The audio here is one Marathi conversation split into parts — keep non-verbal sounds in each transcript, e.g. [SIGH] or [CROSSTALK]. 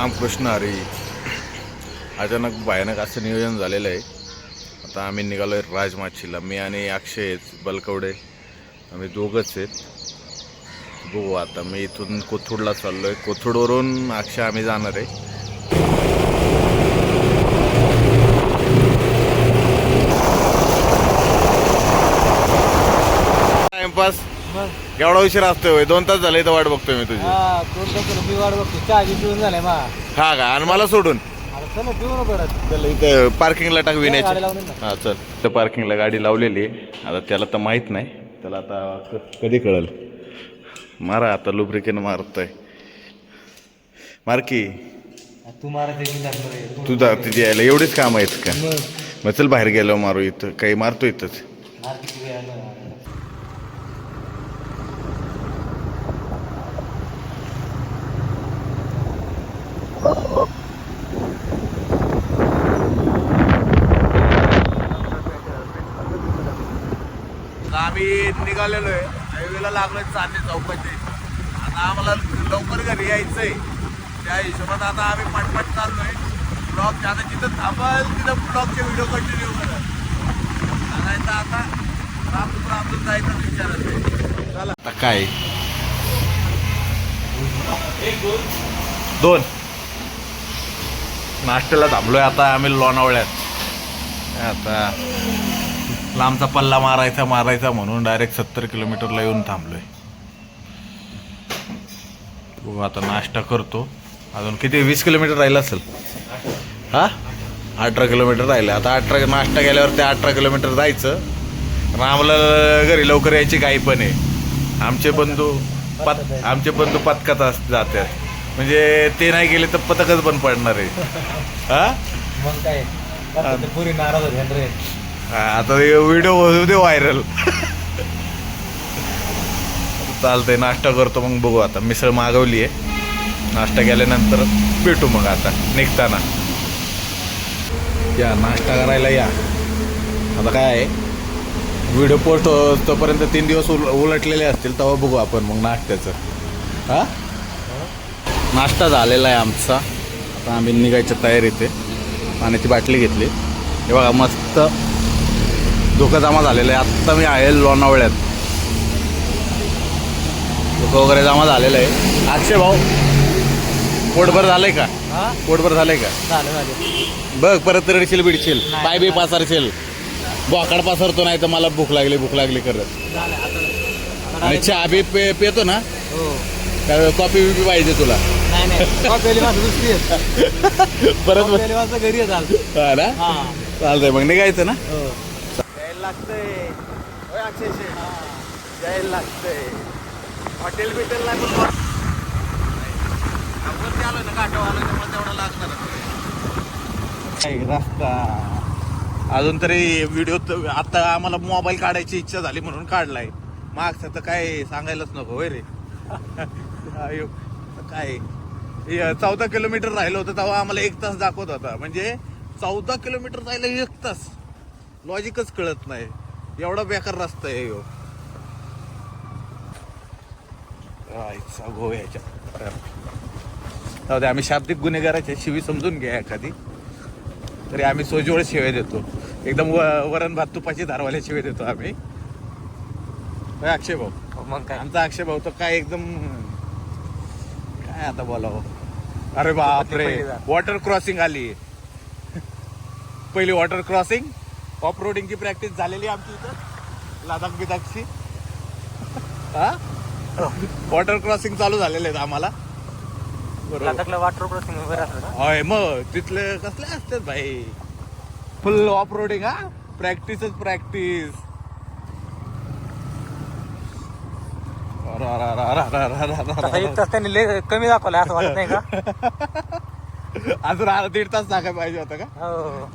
रामकृष्ण हरी. अचानक भयानक असं नियोजन झालेलं आहे. आता आम्ही निघालो आहे राजमाचीला. मी आणि अक्षय आहेत बलकवडे. आम्ही दोघंच आहेत. बघू आता. मी इथून कोथरूडला चाललो आहे कोथरूडवरून अक्षय आम्ही जाणार आहे टाइमपास मग एवढा उशीर असतोय होय? दोन तास झाले तर वाट बघतोय मी तुझी. हा दोन तास मी वाट बघतो चहा बी पिऊन झालाय मा. हा का? आणि मला सोडून? आता चला पिऊ ना परत. चल इथं पार्किंगला टाक गाडी ना. हा चल. तर पार्किंगला गाडी लावलेली आहे. आता त्याला तर माहीत नाही. त्याला आता क- कधी कळल? मारा आता लुब्रिकेन मारतोय. मार की. तू मारायचं मी टाकणार आहे. तुझा तिथे यायला एवढेच काम आहेत का? मग? मग चल बाहेर गेलो मारू इथं. काही मारतो इथंच. मार किती वेळा ना. आम्ही निघालेलो आहे. हायवेला लागलोय चांदणी चौकाचे आता आम्हाला लवकर घरी यायचंय. त्या हिशोबात आता आम्ही पटपट चाललोय. ब्लॉग आता जिथं थांबल तिथं ब्लॉगचे व्हिडिओ कंटिन्यू करत सांगायचं आता. रामपूर रामपूर जायचं विचारत आहे. चला. आता काय? दोन. नाश्त्याला थांबलोय आता आम्ही लोणावळ्यात. आता लांबचा पल्ला मारायचा मारायचा म्हणून डायरेक्ट सत्तर किलोमीटरला येऊन थांबलोय. बघू आता नाश्ता करतो. अजून किती? वीस किलोमीटर राहिलं असेल. हा? अठरा किलोमीटर राहिलं. आता अठरा नाश्ता गेल्यावर ते अठरा किलोमीटर जायचं. रामला घरी लवकर यायची काही पण आहे. आमचे बंधू पत आमचे बंधू पथकात अस- जातात. म्हणजे ते नाही गेले तर पथकच बंद पडणार आहे. हा? मग काय? पुरी नाराज रे आता व्हिडिओ होऊ दे व्हायरल चालतंय नाश्ता करतो मग बघू आता. मिसळ मागवली आहे. नाश्ता केल्यानंतर भेटू मग आता. निघताना. या नाश्ता करायला या. आता काय आहे? व्हिडिओ पोस्ट तोपर्यंत तीन दिवस उल उलटलेले असतील तेव्हा बघू आपण मग नाश्त्याचं. हा? नाश्ता झालेला आहे आमचा. आता आम्ही निघायच्या तयारीत आहे. पाण्याची बाटली घेतली. हे बघा मस्त धोका जमा झालेला आहे. आत्ता मी आहे लोणावळ्यात. धोका वगैरे जमा झालेला आहे. अक्षय भाऊ. पोटभर झालंय का? हा? पोटभर झालंय का? झालं झालं. बघ परत रडशील बिडशील. नाही. पाय बी पासारशील. बोकाड पासरतो नाही तर मला भूक लागली भूक लागली करत. आणि चहा बी पे पितो ना? हो. काय कॉफी बी पाहिजे तुला? परत घरी हा हा. चालतंय मग निघायचं ना? हो. लागतंय. होय अक्षय जायला लागतंय. हॉटेल बिटेल लागून आपण आलो ना काटो आलो त्यामुळे तेवढा लागणार रस्ता. अजून तरी व्हिडिओ आता आम्हाला मोबाईल काढायची इच्छा झाली म्हणून काढलाय. मागचं तर काय सांगायलाच नको होय रे. [LAUGHS] काय? चौदा किलोमीटर राहिलं होतं तेव्हा आम्हाला एक तास दाखवत होता. म्हणजे चौदा किलोमीटर जायला एक तास. लॉजिकच कळत नाही. एवढा बेकार रस्ता आहे. आईचा गोव्याच्या दे आम्ही शाब्दिक गुन्हेगाराच्या शिवी समजून घ्या एखादी. तरी आम्ही सोजवळ शिवाय देतो. एकदम वरण भात तुपाची धारवाल्या शिवाय देतो आम्ही. अक्षय भाऊ. मग काय? आमचा अक्षय भाऊ तर काय एकदम काय आता बोलावं? अरे बापरे. वॉटर क्रॉसिंग आली. [LAUGHS] पहिली वॉटर क्रॉसिंग ऑफ रोडिंगची प्रॅक्टिस झालेली आमची इथं. लडाख बिदाखची हा? वॉटर क्रॉसिंग चालू झालेले आहेत आम्हाला. लडाखला वॉटर क्रॉसिंग वगैरे असतं ना? होय मग तिथले कसले असतात भाई? फुल ऑफ रोडिंग हा प्रॅक्टिसच प्रॅक्टिस त्यांनी कमी दाखवला असं वाटत नाही का? [LAUGHS] अजून दीड तास टाकायला पाहिजे होता का? हो.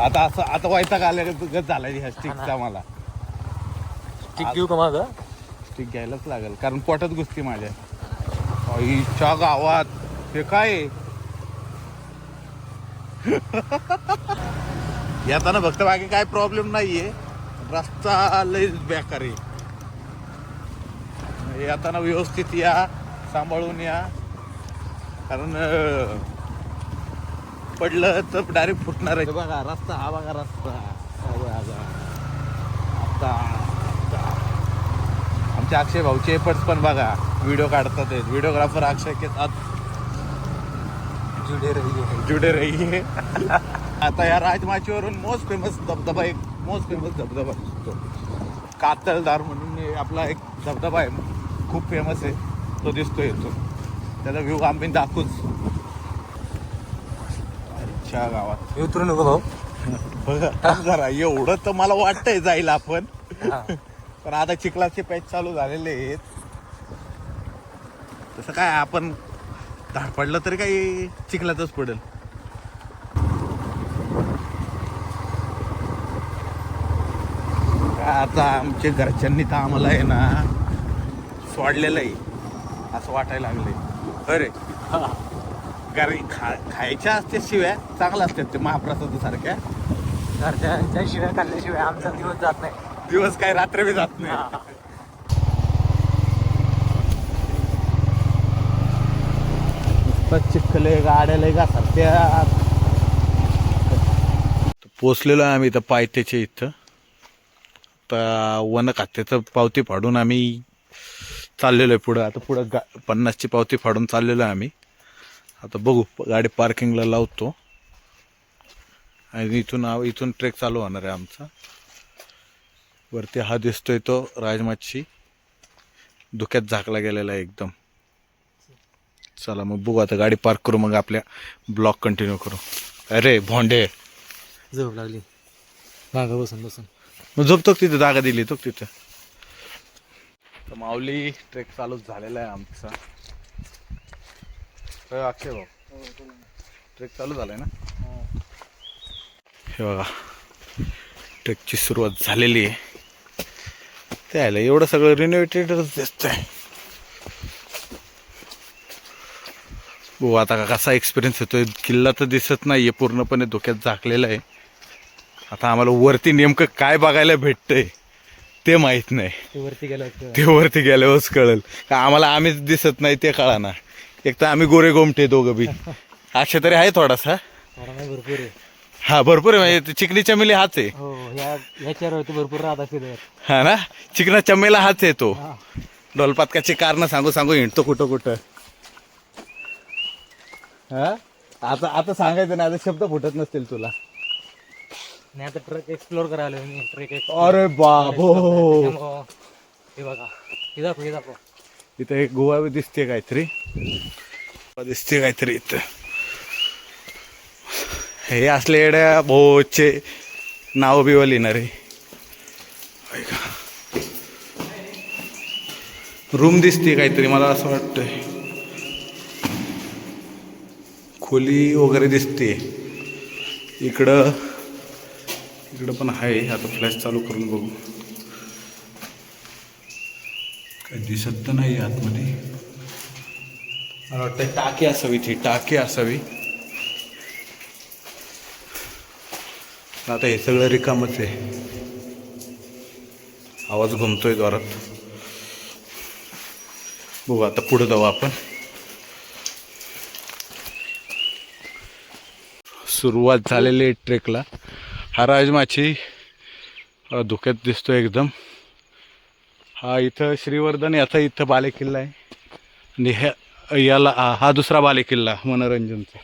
आता असं आता वैताग आल्या गत झाला ह्या स्टिकचा मला. ठीक घेऊ का माझं? स्टिक घ्यायलाच लागेल कारण पोटात घुसती माझ्या. आईच्या गावात. हे काय? [LAUGHS] येताना फक्त बाकी काय प्रॉब्लेम नाहीये. रस्ता लय बेकार आहे. येताना व्यवस्थित या सांभाळून या. कारण पडलं तर डायरेक्ट फुटणार आहे. बघा रस्ता हा बघा रस्ता. आता आता. आमचे अक्षय भाऊचे एफर्ट्स पण बघा. व्हिडिओ काढतात व्हिडिओग्राफर अक्षय के साथ जुडे रही जुडे रही [LAUGHS] आता या राजमाचीवरून मोस्ट फेमस धबधबा एक मोस्ट फेमस धबधबा दिसतो. कातलदार म्हणून आपला एक धबधबा आहे. खूप फेमस आहे. तो दिसतो येतो. त्याचा व्ह्यू आम्ही दाखवूच. अच्छा गावात. उतरू नको भाऊ. बघा थांब जरा एवढं तर मला वाटतंय जाईल आपण. हा. पण आता चिखलाचे पॅच चालू झालेले आहेत. तसं काय आपण धाड पडलं तरी काही चिखलातच पडेल. आता आमच्या घरच्यांनी तर आम्हाला आहे ना सोडलेलं आहे. असं वाटायला लागलंय. अरे कारण खा खायच्या असते शिव्या चांगल्या असतात ते महाप्रसाद सारख्या घरच्या शिवाय खाल्ल्याशिवाय आमचा दिवस जात नाही. दिवस काय रात्र बी जात नाही. चिखले गाड्याला का सध्या पोचलेलो आहे आम्ही इथं पायथ्याच्या इथं. आता वन खात्याचं पावती फाडून आम्ही चाललेलो आहे पुढं. आता पुढं गा पन्नासची पावती फाडून चाललेलो आहे आम्ही. आता बघू गाडी पार्किंगला लावतो. आणि इथून इथून ट्रेक चालू होणार आहे आमचा. वरती हा दिसतोय तो राजमाची. धुक्यात झाकला गेलेला आहे एकदम. चला मग बघू आता गाडी पार्क करू मग आपल्या ब्लॉक कंटिन्यू करू. अरे भोंडे. झोप लागली. मागं बसून बसून. मग झोपतो तिथं? जागा दिली तो तिथं? तर माऊली ट्रेक चालू झालेला आहे आमचा. अक्षय भाऊ. ट्रेक चालू झालाय ना? हे बघा ट्रेकची सुरुवात झालेली आहे. ते आलं एवढं सगळं रिनोव्हेटेडच दिसतंय. हो आता कसा एक्सपिरियन्स येतोय किल्ला तर दिसत नाहीये पूर्णपणे धोक्यात झाकलेला आहे. आता आम्हाला वरती नेमकं काय बघायला भेटतंय ते माहीत नाही. ते वरती गेलं ते वरती गेल्यावरच कळेल. का आम्हाला आम्हीच दिसत नाही ते कळा ना एक तर आम्ही गोरे गोमटे दोघं बी. [LAUGHS] असे तरी आहे थोडासा. भरपूर आहे. हा भरपूर आहे. म्हणजे ते चिकनी चमेली हाच आहे. हो ह्या ह्याच्यावरती भरपूर राहत असेल हा ना? चिकना चमेला हाच आहे तो. डोलपातकाची कारण सांगू सांगू हिंडतो कुठं कुठं. हा? आता आता सांगायचं नाही आता शब्द फुटत नसतील तुला. नाही आता ट्रक एक्सप्लोर करायला मी ट्रेक अरे बाबो! हे बघा हे दाखव हे दाखव. इथं एक गोवा दिसते काहीतरी. दिसते काहीतरी इथं. हे असले येड्या भोचे नाव बिव लिहिणारे रूम दिसते काहीतरी मला असं वाटतंय. खोली वगैरे दिसते. इकडं इकडं पण आहे आता फ्लॅश चालू करून बघू. काही दिसत तर नाही आतमध्ये. मला वाटतं टाकी असावी ती टाकी असावी. आता हे सगळं रिकामच आहे. आवाज घुमतोय जोरात. बघू आता पुढे जाऊ आपण. सुरुवात झालेली आहे ट्रेकला. हा राजमाची धुक्यात दिसतो एकदम. हा इथं श्रीवर्धन याचा इथं बालेकिल्ला आहे. आणि ह्या याला हा दुसरा बालेकिल्ला मनोरंजनचा.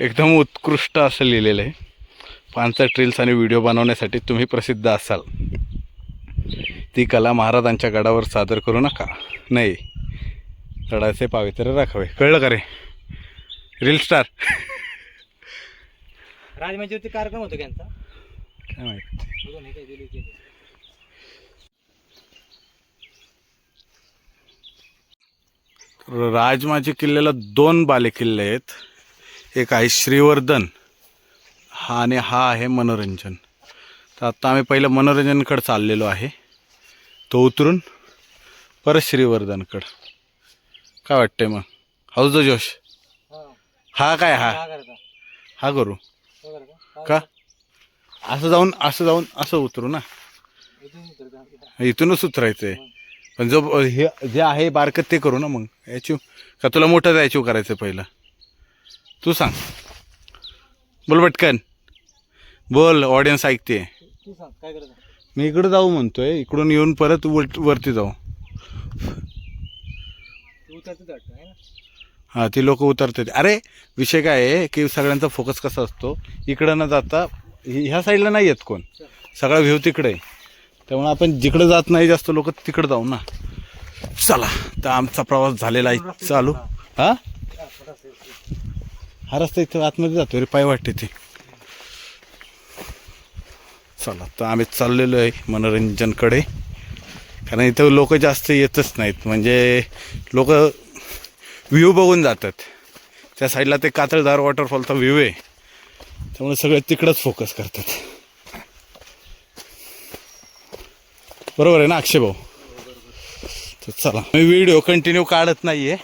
एकदम उत्कृष्ट असं लिहिलेलं आहे. पानसट रील्स आणि व्हिडिओ बनवण्यासाठी तुम्ही प्रसिद्ध असाल. ती कला महाराजांच्या गडावर सादर करू नका. नाही. गडाचे पावित्र्य राखावे. कळलं का रे? रील स्टार राजमाजीवरती कार्यक्रम होतो त्यांचा काय माहिती बघा नाही काय दिली होती. राजमाची किल्ल्याला दोन बालेकिल्ले आहेत. एक आहे श्रीवर्धन हा आणि हा आहे मनोरंजन. तर आत्ता आम्ही पहिलं मनोरंजनकडं चाललेलो आहे. तो उतरून परत श्रीवर्धनकडं. काय वाटतंय मग? हाऊस द जोश? हा. काय हा? हा करू. का? असं जाऊन असं जाऊन असं उतरू ना. इथूनच उतरायचं आहे पण जो हे जे आहे बारकत ते करू ना मग. याची का तुला मोठं जायची करायचं पहिलं? तू सांग. बोल पटकन. बोल ऑडियन्स ऐकते तू सांग काय करायचं मी इकडं जाऊ म्हणतोय. इकडून येऊन परत वर- वरती जाऊ. तू आहे ना? हां ती लोक उतरतात. अरे विषय काय आहे की सगळ्यांचा फोकस कसा असतो? इकडं न जाता हि- ह्या साईडला नाही येत कोण. सगळा व्ह्यू तिकडे आहे. त्यामुळे आपण जिकडं जात नाही जास्त लोक तिकडं जाऊ ना. चला तर आमचा प्रवास झालेला आहे. चालू. हा? हा रस्ता इथं आतमध्ये जातो रे पाय वाटते ते चला तर आम्ही चाललेलो आहे मनोरंजनकडे. कारण इथं लोक जास्त येतच नाहीत. म्हणजे लोक व्ह्यू बघून जातात. त्या साईडला ते कातळदार वॉटरफॉलचा व्ह्यू आहे. त्यामुळे सगळे तिकडंच फोकस करतात. बरोबर आहे ना अक्षय भाऊ? तर चला. मी व्हिडिओ कंटिन्यू काढत नाही आहे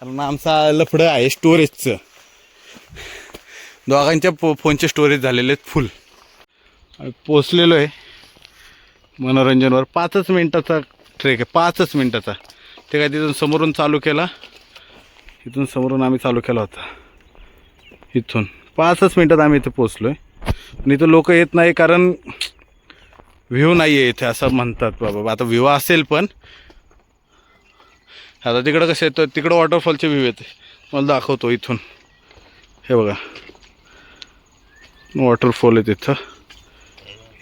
कारण आमचा लफडं आहे स्टोरेजचं दोघांच्या फो फोनचे स्टोरेज झालेले आहेत फुल आम्ही पोचलेलो आहे मनोरंजनवर. पाचच मिनटाचा ट्रेक आहे. पाचच मिनटाचा. ते काय तिथून समोरून चालू केला. इथून समोरून आम्ही चालू केला होता. इथून. पाचच मिनटात आम्ही इथं पोचलो आहे आणि इथं लोक येत नाही कारण व्ह्यू नाही आहे इथे असं म्हणतात बाबा. आता व्ह्यू असेल पण. आता तिकडं कसं येतं तिकडं वॉटरफॉलचे व्ह्यू येते मला दाखवतो इथून. हे बघा. वॉटरफॉल आहे तिथं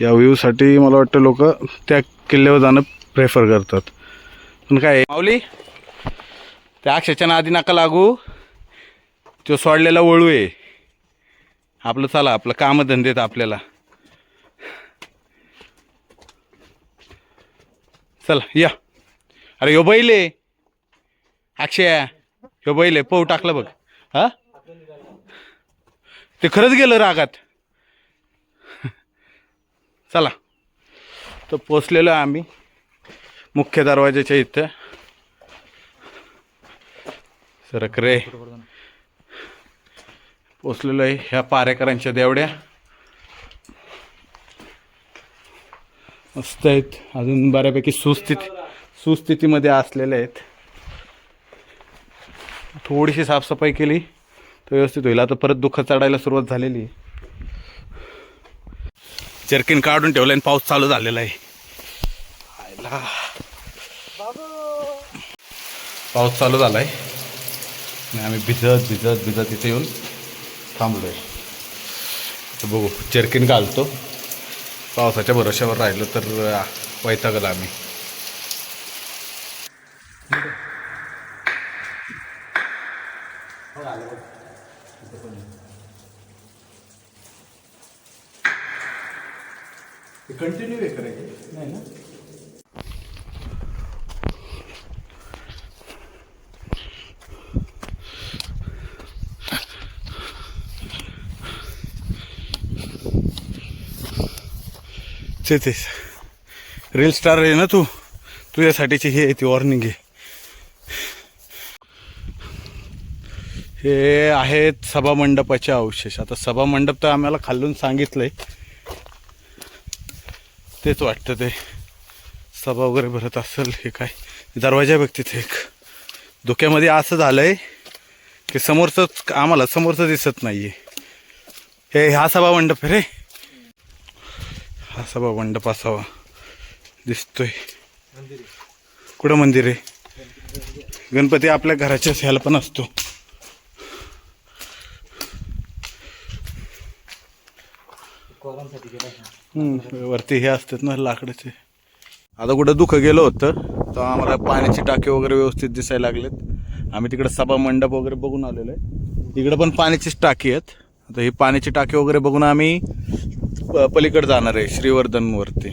या व्ह्यूसाठी मला वाटतं लोक त्या किल्ल्यावर जाणं प्रेफर करतात. पण काय आहे, माऊली? त्या अक्षरच्या आधी नका लागू. तो सोडलेला वळू आहे. आपलं चला आपलं कामधंदेत आपल्याला. चला या. अरे ह्यो बैल आहे. अक्षय ह्यो बैल आहे. पाऊ टाकलं बघ. हा? ते खरंच गेलं रागात. चला. तर पोचलेलो आहे आम्ही. मुख्य दरवाजाच्या इथं. सरक रे. पोचलेलो आहे ह्या पारेकरांच्या देवड्या. मस्त आहेत अजून बऱ्यापैकी सुस्थिती सुस्थितीमध्ये असलेल्या आहेत. थोडीशी साफसफाई केली तर व्यवस्थित होईल. आता परत दुःख चढायला सुरुवात झालेली आहे. जर्किन काढून ठेवलं आणि पाऊस चालू झालेला आहे. पाऊस चालू झालाय. आणि आम्ही भिजत भिजत भिजत इथे येऊन थांबलोय. तर बघू जर्किन घालतो. पावसाच्या भरोश्यावर राहिलो तर वैतागला वैतागल आम्ही. कंटिन्यू आहे करायचे. नाही ना? ते. तेच रील स्टार आहे ना तू? तुझ्यासाठीची हे आहे ती वॉर्निंग आहे. हे आहेत सभामंडपाचे अवशेष. आता सभामंडप तर आम्हाला खालून सांगितलंय. तेच वाटतं ते. सभा वगैरे भरत असेल हे काय? दरवाजा बघ तिथे एक. धोक्यामध्ये असं झालंय की समोरच आम्हाला समोरचं दिसत नाहीये. हे ह्या सभा मंडप आहे रे. हा सभा मंडप असावा दिसतोय. कुठं मंदिर आहे? गणपती आपल्या घराच्याच ह्याला पण असतो. वरती हे असतात ना लाकडाचे. आता कुठं दुःख गेलं होतं तर आम्हाला पाण्याची टाकी वगैरे व्यवस्थित दिसायला लागलेत. आम्ही तिकडे सभा मंडप वगैरे बघून आलेलो आहे. तिकडं पण पाण्याचीच टाकी आहेत. आता ही पाण्याची टाकी वगैरे बघून आम्ही पलीकडे जाणार आहे श्रीवर्धनवरती.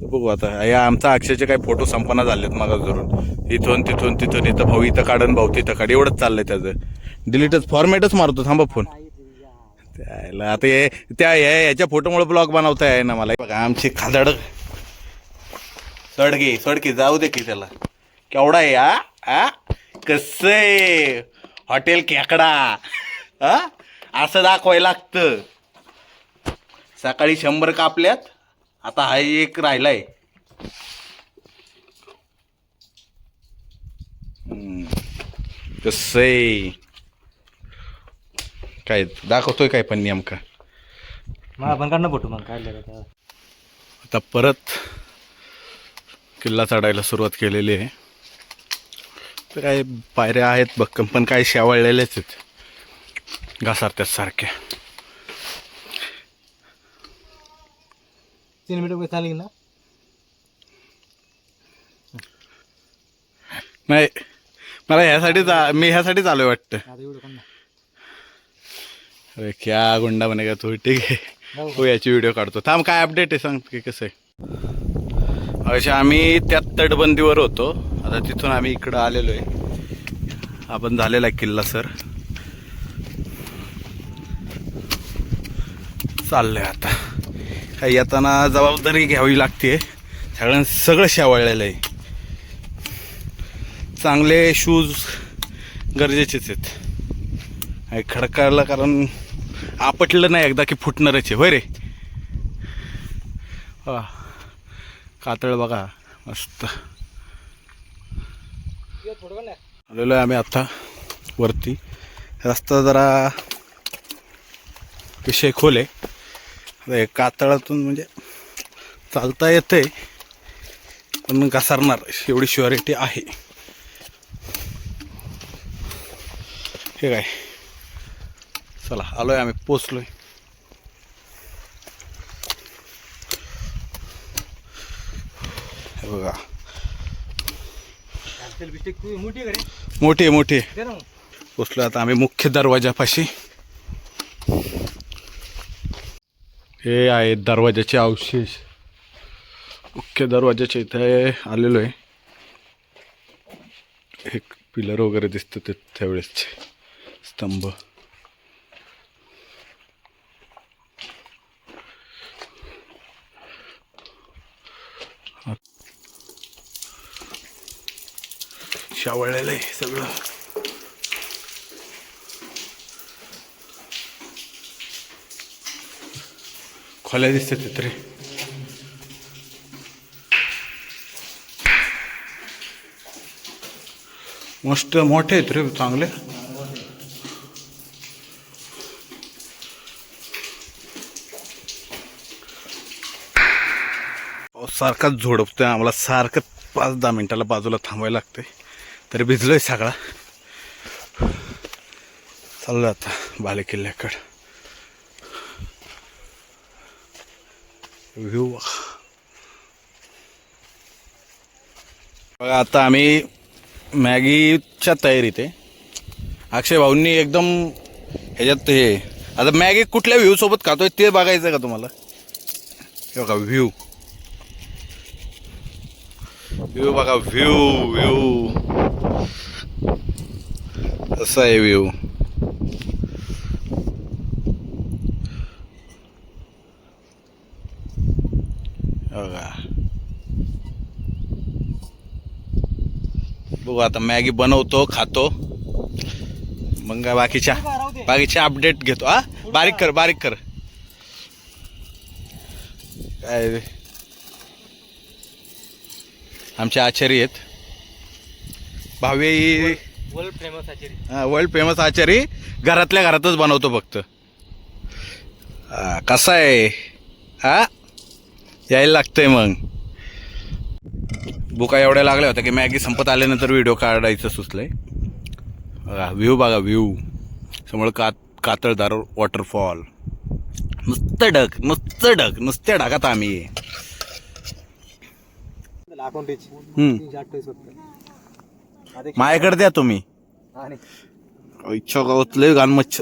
तर बघू आता या आमचा अक्षयचे काही फोटो संपना झालेत मागा धरून. इथून तिथून तिथून इथं भाऊ इथं काढन भाऊ तिथं काढ एवढंच चाललंय त्याचं. डिलीटच फॉर्मॅटच मारतो थांबा फोन त्याला आता हे त्या याच्या फोटोमुळे ब्लॉग बनवता आहे ना मला बघा आमची खादड. सडकी सडकी जाऊ दे की त्याला. केवढा आहे हा? हा? कस आहे? हॉटेल केकडा. हा? असं दाखवायला लागतं. सकाळी शंभर कापल्यात. आता हा एक राहिलाय. कसं काय दाखवतोय काय पण नेमका? मग आपण काढणं फोटो मग काढले. आता परत किल्ला चढायला सुरुवात केलेली आहे. तर काय पायऱ्या आहेत भक्कम पण काय शेवाळलेलेच आहेत. घासारत्यात सारख्या तीन मीटर चालेल ना. नाही मला ह्यासाठीच आ- मी ह्यासाठीच आलोय वाटतं. आता एवढं कोण अरे क्या गुंडा बनेगा तू ठीक आहे. हो याची व्हिडिओ काढतो. थांब काय अपडेट आहे सांग की कसं आहे? अशा आम्ही त्या तटबंदीवर होतो. आता तिथून आम्ही इकडं आलेलो आहे. आपण झालेला आहे किल्ला सर. चाललंय आता. काही येताना जबाबदारी घ्यावी लागते सगळ्यां सगळं शेवाळलेलं आहे. चांगले शूज गरजेचेच आहेत. आणि खडकाला कारण आपटलं नाही एकदा की फुटणारच आहे. होय रे? वा. कातळ बघा. मस्त. आलेलो आहे आम्ही आत्ता वरती. रस्ता जरा विषय खोल आहे. हे कातळातून म्हणजे चालता येते पण घसरणार. एवढी शुअरिटी आहे. हे काय? चला आलोय आम्ही पोचलोय. हे बघा. मोठी मोठी आहे आहे. पोचलो आता आम्ही मुख्य दरवाजापाशी. हे आहे दरवाजाचे अवशेष. मुख्य दरवाजाच्या इथे आलेलो आहे. एक पिलर वगैरे दिसतं ते त्यावेळेसचे. स्तंभ. शावळलेलं आहे सगळं. खोल्या दिसतात तिथे रे मस्त मोठे आहेत रे चांगले. सारखाच झोडपतोय आम्हाला. सारखं पाच दहा मिनिटाला बाजूला थांबायला लागते तरी भिजलोय सगळा. चाललं आता बालेकिल्ल्याकडं. व्ह्यू बघा आता आम्ही मॅगीच्या तयारीत आहे. अक्षय भाऊंनी एकदम ह्याच्यात हे आता मॅगी कुठल्या व्ह्यूसोबत खातोय ते बघायचं का तुम्हाला? हे बघा व्ह्यू व्ह्यू बघा व्ह्यू व्ह्यू असा आहे व्ह्यू बघा. बघू आता मॅगी बनवतो खातो. मग बाकीच्या बाकीच्या अपडेट घेतो हा? बारीक कर बारीक कर. काय रे? आमचे आचार्य आहेत. भावी वर्ल्ड फेमस आचारी. वर्ल्ड फेमस आचारी. घरातल्या घरातच बनवतो फक्त. हा, कसा आहे? हा? यायला लागतंय मग. बुका एवढ्या लागल्या होत्या की मॅगी संपत आल्यानंतर व्हिडिओ काढायचं सुचलंय. व्ह्यू बघा व्ह्यू समोर कात कातळदार वॉटरफॉल नुसतं ढग नुसतं ढग नुसत्या ढगात आम्ही मायाकडे माझ्याकडे द्या तुम्ही. इच्छा गावात लय घाण मच्छ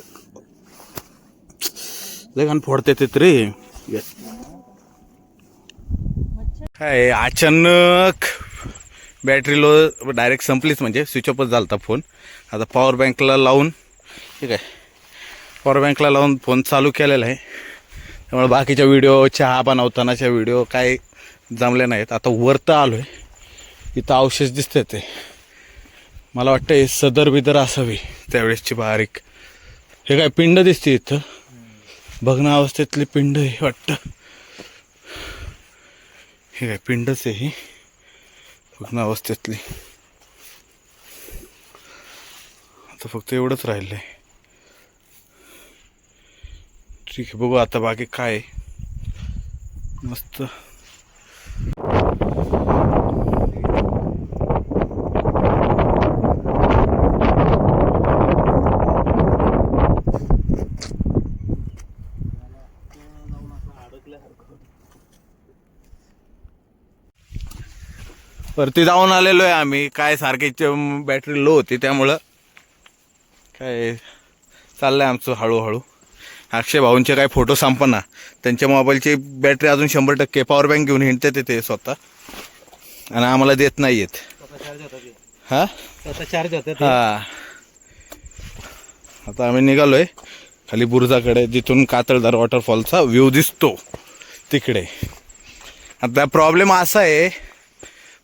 लय घाण फोडते ते तरी काय अचानक बॅटरी लो डायरेक्ट संपलीच म्हणजे स्विच ऑफच झालता फोन आता पॉवर बँकला लावून ठीक आहे. पॉवर बँकला लावून फोन चालू केलेला आहे. त्यामुळे बाकीच्या व्हिडिओ चहा बनवतानाच्या व्हिडिओ काय जमले नाहीत. आता वरतं आलो आहे इथं अवशेष दिसते ते. मला वाटतं हे सदर बिदर असावी त्यावेळेसची बारीक. हे काय पिंड दिसते इथं? भग्न अवस्थेतली पिंड हे वाटतं. हे काय पिंडच आहे ही. पूर्ण अवस्थेतली. आता फक्त एवढंच राहिलं आहे ठीक आहे बघू आता बाकी काय आहे. मस्त. वरती जाऊन आलेलो आहे आम्ही. काय सारखी बॅटरी लो होती त्यामुळं काय चाललंय आमचं हळूहळू. अक्षय भाऊंचे काय फोटो संपना त्यांच्या मोबाईलची बॅटरी अजून शंभर टक्के पॉवर बँक घेऊन हिंडते ते स्वतः. आणि आम्हाला देत नाही येत. हा? चार्ज होते हा. आता आम्ही निघालोय. खाली बुरुजाकडे जिथून कातळदार वॉटरफॉलचा व्ह्यू दिसतो. तिकडे. आता प्रॉब्लेम असा आहे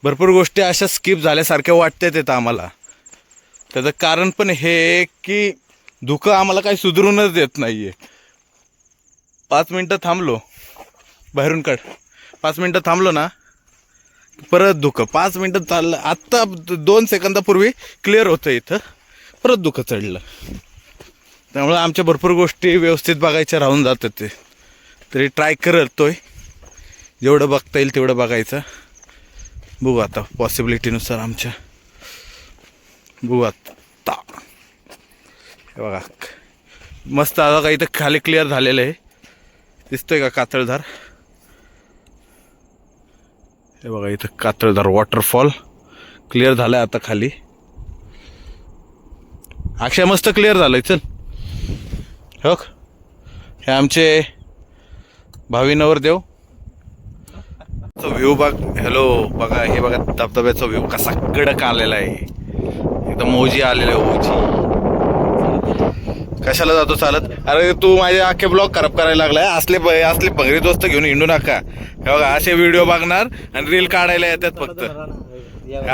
भरपूर गोष्टी अशा स्किप झाल्यासारख्या वाटतात येतं आम्हाला. त्याचं कारण पण हे की धुकं आम्हाला काही सुधरूनच देत नाही आहे पाच मिनटं थांबलो. बाहेरून काढ. पाच मिनटं थांबलो ना परत धुकं. पाच मिनटं चाललं. आत्ता दोन सेकंदापूर्वी क्लिअर होतं इथं. परत धुकं चढलं. त्यामुळे आमच्या भरपूर गोष्टी व्यवस्थित बघायच्या राहून जातात ते. तरी ट्राय करतोय. जेवढं बघता येईल तेवढं बघायचं. बघू आता पॉसिबिलिटीनुसार आमच्या. बघू आता. हे बघा. मस्त आता काही इथं खाली क्लिअर झालेलं आहे. दिसतोय का कातळधार? हे बघा इथं कातळधार वॉटरफॉल क्लिअर झालं आहे आता खाली. अक्षय मस्त क्लिअर झालंय. चल. हो हे आमचे भावी नवरदेव. व्ह्यू बघ. हॅलो बघा हे बघा धबधब्याचा व्ह्यू कसा कडक आलेला आहे. एकदम मोजी आलेला आहे ओजी कशाला जातो चालत? अरे तू माझे अख्खे ब्लॉग खराब करायला लागलाय. असले असले भंगरी दोस्त घेऊन हिंडू नका. हे बघा असे व्हिडिओ बघणार आणि रील काढायला येतात फक्त.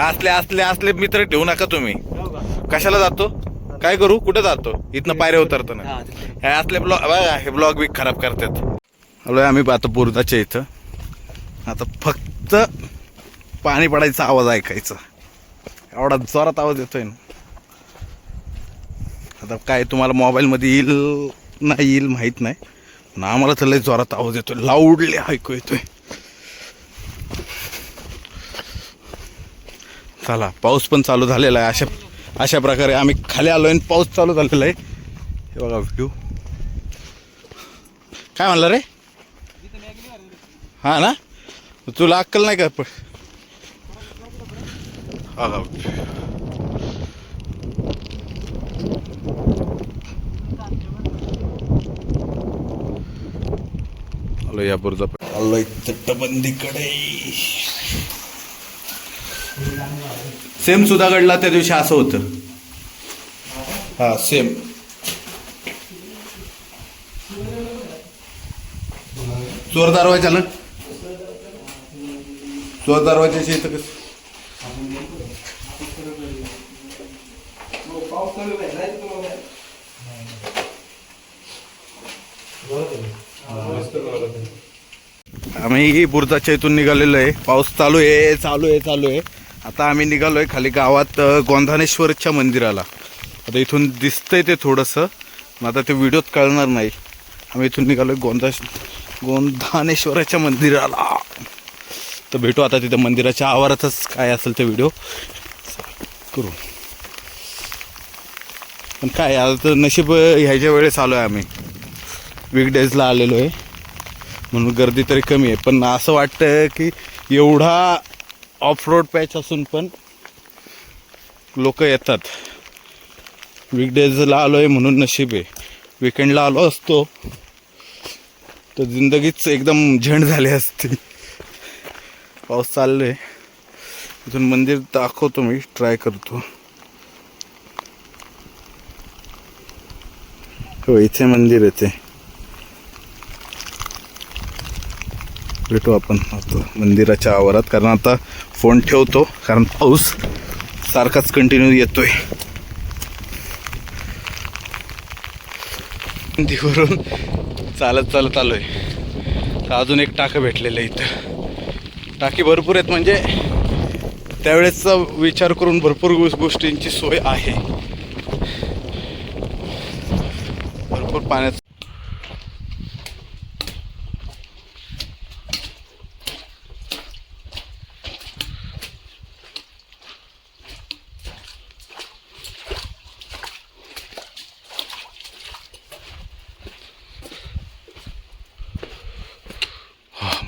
असले असले असले मित्र ठेवू नका तुम्ही. कशाला जातो? काय करू? कुठे जातो? इथनं पायऱ्या उतरताना. हे असले ब्लॉग बघा हे ब्लॉग बी खराब करतात. हॅलो आम्ही आता पूर्णाच्या इथं. आता फक्त पाणी पडायचा आवाज ऐकायचा. एवढा जोरात आवाज येतोय ना. आता काय तुम्हाला मोबाईलमध्ये येईल नाही येईल माहीत नाही. पण आम्हाला तर लय जोरात आवाज येतोय लाऊडली ऐकू येतोय. चला पाऊस पण चालू झालेला आहे. अशा अशा प्रकारे आम्ही खाली आलोय आणि पाऊस चालू झालेला आहे. हे बघा व्ह्यू काय म्हणलं रे? हा ना? तुला अक्कल नाही का? पण हा आलो या बुरजा आलोय तटबंदीकडे. सेम सुधागडला त्या दिवशी असं होतं. हा सेम चोर दारवाजा ना? तो दरवाजाची इथं कसं आम्ही बुरजाच्या इथून निघालेलो आहे. पाऊस चालू आहे चालू आहे चालू आहे. आता आम्ही निघालो आहे खाली गावात गोंधानेश्वरच्या मंदिराला. आता इथून दिसतंय ते थोडंसं मग आता ते व्हिडिओत कळणार नाही. आम्ही इथून निघालो आहे गोंधा गोंधानेश्वराच्या मंदिराला. तर भेटू आता तिथं मंदिराच्या आवारातच काय असेल ते व्हिडिओ करू. पण काय आता तर नशीब ह्याच्या वेळेस आलो आहे आम्ही वीकडेजला आलेलो आहे म्हणून गर्दी तरी कमी आहे. पण असं वाटतं की एवढा ऑफ रोड पॅच असून पण लोक येतात. वीकडेजला आलो आहे म्हणून नशीब आहे. विकेंडला आलो असतो. तर जिंदगीच एकदम झेंड झाली असती. पाऊस चाललो आहे इथून मंदिर दाखवतो मी ट्राय करतो. हो इथे मंदिर येते भेटू आपण आता मंदिराच्या आवारात कारण आता फोन ठेवतो कारण पाऊस सारखाच कंटिन्यू येतोय. मंदिरवरून चालत चालत आलोय. तर अजून एक टाकं भेटलेलं आहे इथं. टाकी भरपूर आहेत. म्हणजे त्यावेळेसचा विचार करून भरपूर गोष्टींची सोय आहे. भरपूर पाण्यात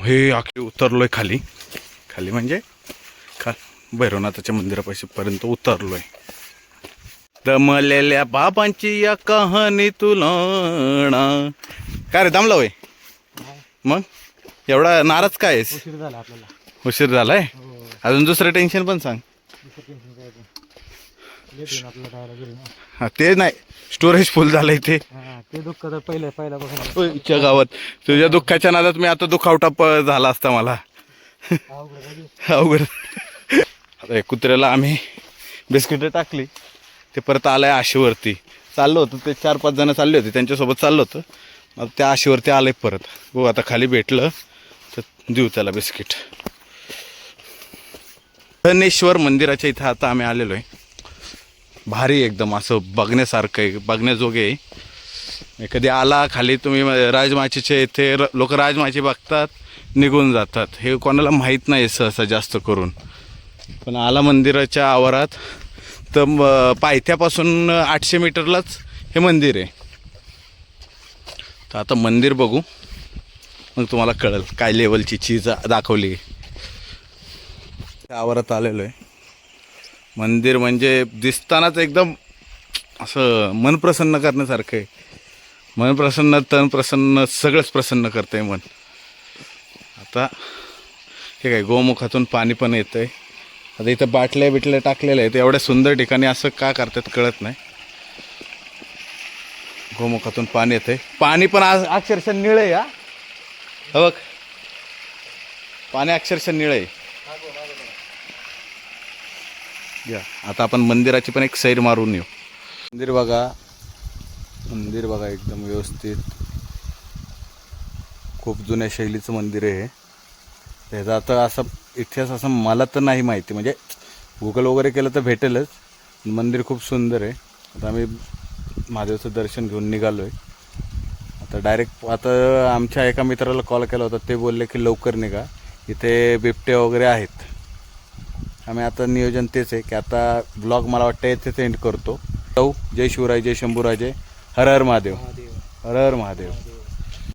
हे आखी उतरलोय खाली. खाली म्हणजे? खा भैरवनाथाच्या मंदिरापाशी पर्यंत उतरलोय. दमलेल्या बाबांची या कहाणी तुलना काय रे दमला होय? मग? एवढा नाराज काय आहेस? उशीर झाला आपल्याला. उशीर झालाय? हो. अजून दुसरं टेन्शन पण सांग. हा ते नाही. स्टोरेज फुल झालंय ते. हा ते दुःख तर पहिलं इच्छा गावात. तुझ्या दुःखाच्या नादात मी आता दुखावटा झाला असता मला. अवघड [LAUGHS] आता कुत्र्याला आम्ही बिस्किटं टाकली. ते परत आलंय आशेवरती. चाललो होतो ते चार पाच जण चालले होते. त्यांच्यासोबत चाललो होतं. आता त्या आशेवरती आलंय परत. हो आता खाली भेटलं तर देऊ त्याला बिस्किट. धनेश्वर मंदिराच्या इथं आता आम्ही आलेलो आहे. भारी एकदम असं बघण्यासारखं आहे बघण्याजोगे आहे. कधी आला खाली तुम्ही राजमाचीचे इथे लोक राजमाची बघतात निघून जातात. हे कोणाला माहीत नाही सहसा जास्त करून. पण आला मंदिराच्या आवारात तर पायथ्यापासून आठशे मीटरलाच हे मंदिर आहे. तर आता मंदिर बघू. मग तुम्हाला कळेल काय लेवलची चीज दाखवली त्या आवारात आलेलो आहे. मंदिर म्हणजे दिसतानाच एकदम असं मन प्रसन्न करण्यासारखं आहे. मन प्रसन्न तन प्रसन्न सगळंच प्रसन्न करतंय मन. आता हे काय गोमुखातून पाणी पण येतं आहे आता इथं बाटल्या बिटल्या टाकलेल्या आहेत. एवढ्या सुंदर ठिकाणी असं का करतात कळत नाही. गोमुखातून पाणी येतंय. पाणी पण आज अक्षरशः निळं आहे हा बघ. पाणी अक्षरशः निळं आहे. या आता आपण मंदिराची पण एक सैर मारून येऊ. मंदिर बघा. मंदिर बघा एकदम व्यवस्थित. खूप जुन्या शैलीचं मंदिर आहे. त्याचा आता असा इतिहास असं मला तर नाही माहिती. म्हणजे गुगल वगैरे केलं तर भेटेलच. मंदिर खूप सुंदर आहे. आता आम्ही महादेवचं दर्शन घेऊन निघालो आहे आता डायरेक्ट आता आमच्या एका मित्राला कॉल केला होता. ते बोलले की लवकर निघा. इथे बिबटे वगैरे आहेत. आम्ही आता नियोजन तेच आहे की आता ब्लॉग मला वाटतं येथेच एंड करतो. जाऊ. जय शिवराय जय शंभूराजे. हर हर महादेव. महादेव. हर हर महादेव.